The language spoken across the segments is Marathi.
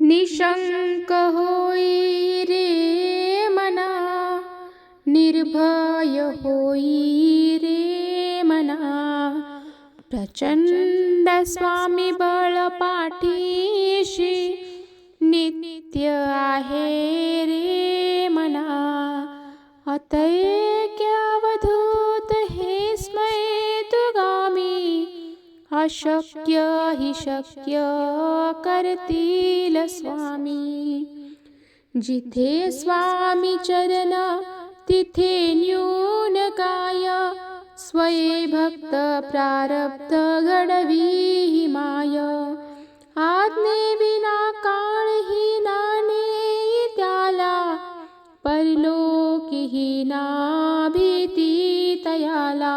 निशंक होई रे मना निर्भय होई रे मना। प्रचंड स्वामी बळ पाठी अशक्य हि शक्य करतील स्वामी। जिथे स्वामी चरण तिथे न्यून काय। स्वये भक्त प्रारब्ध घडवी माय आज्ञे विना काळ ही नाणे त्याला। परलोकी ना भीती तयाला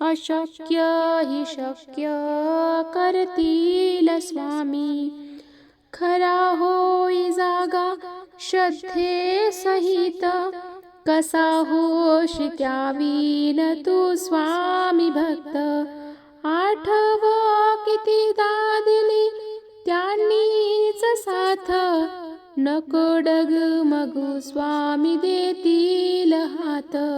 अशक्य हि शक्य करतील स्वामी. खरा होई जागा श्रद्धे सहित. कसा होश त्यावीन तू स्वामी भक्त. आठव किती दिली त्यांनीच साथ. नको डग मगू स्वामी देतील हात.